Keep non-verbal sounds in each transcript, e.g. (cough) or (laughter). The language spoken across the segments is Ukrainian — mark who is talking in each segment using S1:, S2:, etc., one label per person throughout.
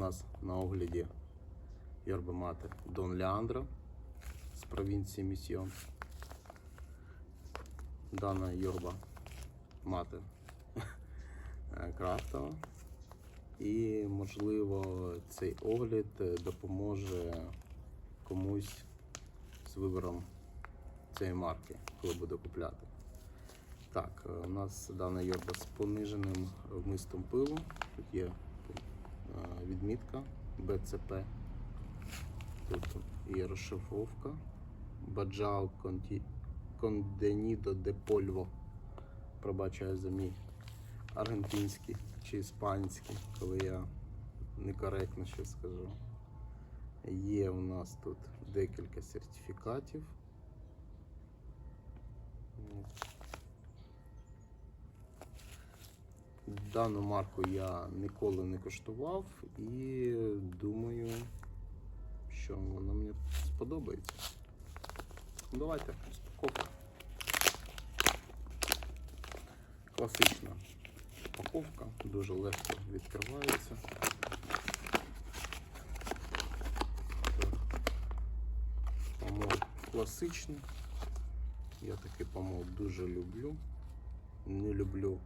S1: Нас на огляді Йорба мати Дон Леандро з провінції Місьйон. Дана Йорба мати (laughs) крафтова. І, можливо, цей огляд допоможе комусь з вибором цієї марки, коли буде купляти. Так, у нас дана йорба з пониженим вмистом пилу. Тут є відмітка БЦП. Тут є розшифровка. Баджао Конденідо де Польво. Пробачаю за мій аргентинський чи іспанський, коли я некоректно щось скажу. Є у нас тут декілька сертифікатів. Дану марку я ніколи не коштував і думаю, що вона мені сподобається. Ну, Давайте розпаковка. Класична упаковка, дуже легко відкривається. Помол класичний. Я такий помол дуже люблю. Не люблю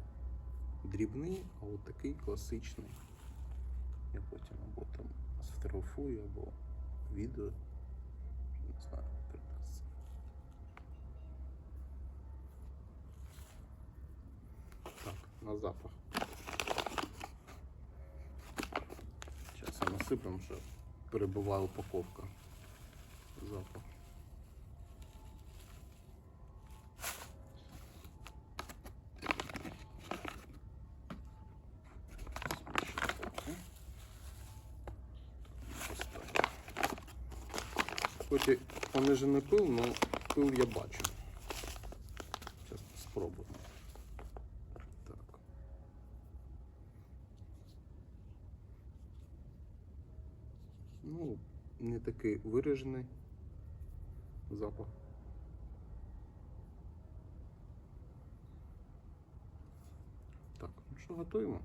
S1: дрібний, а от такий класичний. Я потім або там сфотографую, або відео. Не знаю, придасть. Так, на запах. Зараз я насиплем, що перебуває упаковка. Запах. Хоч і понижений пил, але пил я бачу. Зараз спробуємо. Так. Ну, не такий виражений запах. Так, ну що, готуємо?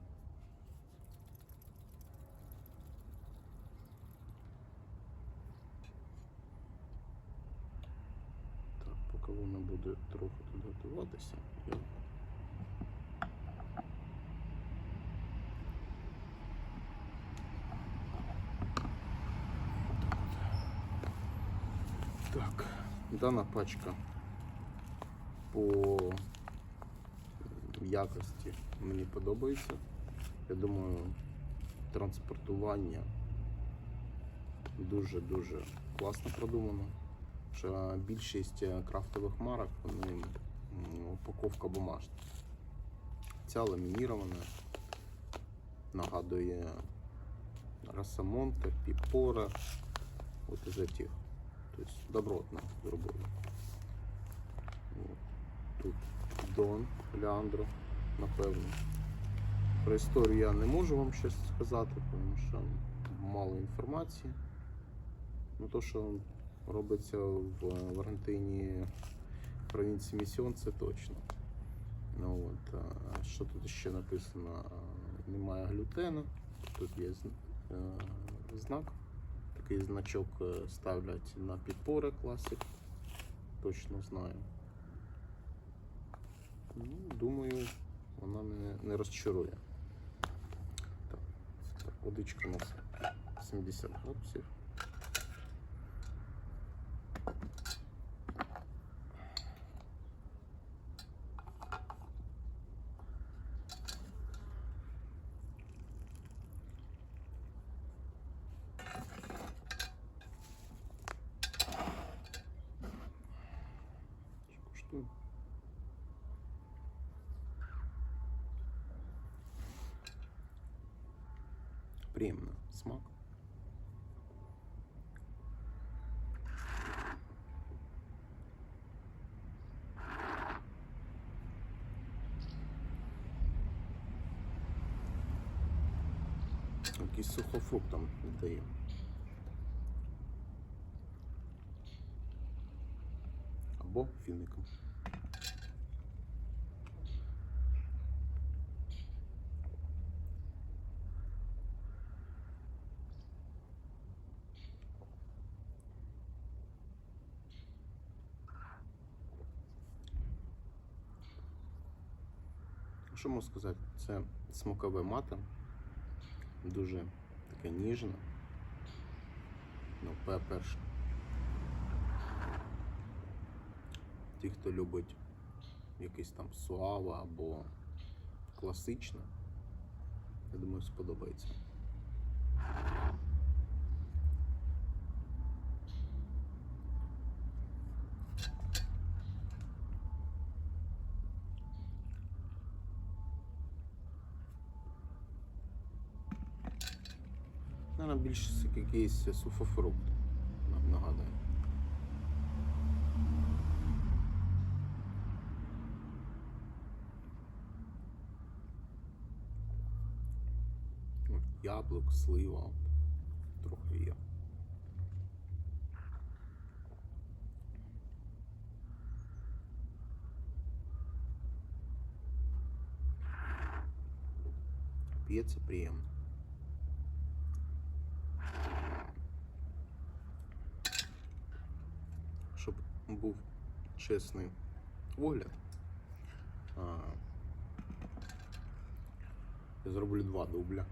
S1: Так, поки воно буде трохи тут готуватися, Так, дана пачка по якості мені подобається. Я думаю, транспортування дуже-дуже класно продумано. Що більшість е, крафтових марок, вони упаковка бумажна. Ця ламінірована, нагадує Росомонте, Піпора, от із этих. Тобто добротно зробили. Тут Дон, Леандро, напевно. Про історію я не можу вам щось сказати, тому що мало інформації. Ну, то, що робиться в, Аргентині в провінції Місіон, це точно. Ну, от, що тут ще написано? Немає глютену. Тут є е, знак. Такий значок е, ставлять на підпори класик. Точно знаю. Ну, думаю, вона не, не розчарує. Так, водичка у нас 70 градусів. Приємно смак. Якийсь сухофруктом віддає. Або фіником. Що можу сказати? Це смакове мата. Дуже таке ніжне. Ну, пе- перше. Ті, хто любить якийсь там суава або класичне, я думаю, сподобається. Наверное, більш як якийсь суфофрукт нам нагадує. Яблук, слива, трохи є. П'ється приємно. Щоб був чесний огляд. Я зроблю два дубля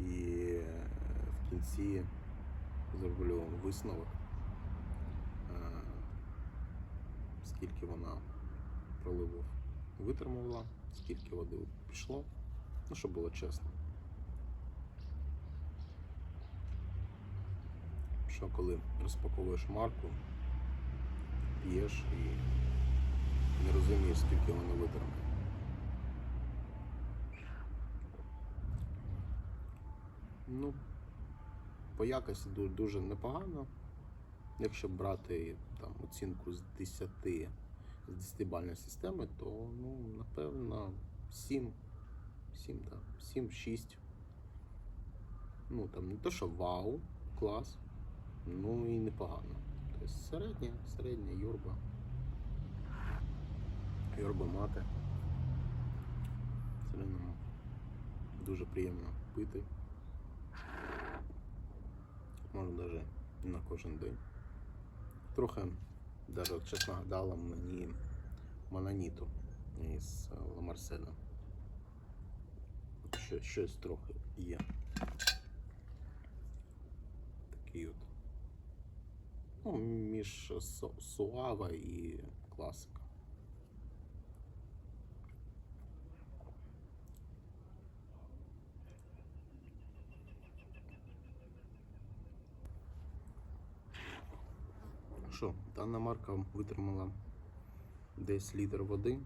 S1: і е, в кінці зроблю висновок, е, скільки вона проливу витримувала, скільки води пішло. Ну, щоб було чесно. Що коли розпаковуєш марку, п'єш і не розумієш, скільки воно витримає. Ну, по якості ду- дуже непогано. Якщо брати там оцінку з 10 з 10 бальної системи, то ну, напевно 7, 7, так, 7, 6. Ну там не то, що вау, клас, ну і непогано. Тобто середня, середня юрба. Юрба мати. Середньому дуже приємно пити. Можна навіть на кожен день. Трохи, навіть чесно нагадала мені Мононіту із е, Ламарселя. Щось трохи є. Такий от. Ну, між Су- Суава і класика. Що, дана марка витримала десь літр води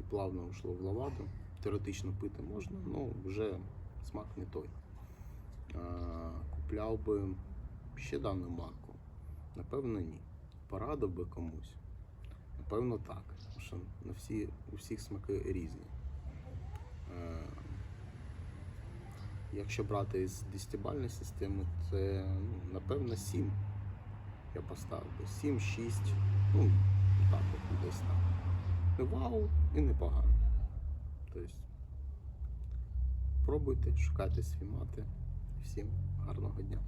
S1: і плавно йшло в лаваду. Теоретично пити можна, але вже смак не той. Купляв би ще дану марку? Напевно, ні. Порадив би комусь. Напевно, так. Тому що на всі, у всіх смаки різні. Е, Якщо брати із 10-бальної системи, це ну, напевно 7 я поставив би 7-6, ну, так от десь так. Не вау і непогано. Тобто, пробуйте, шукайте свій мати. Всім гарного дня.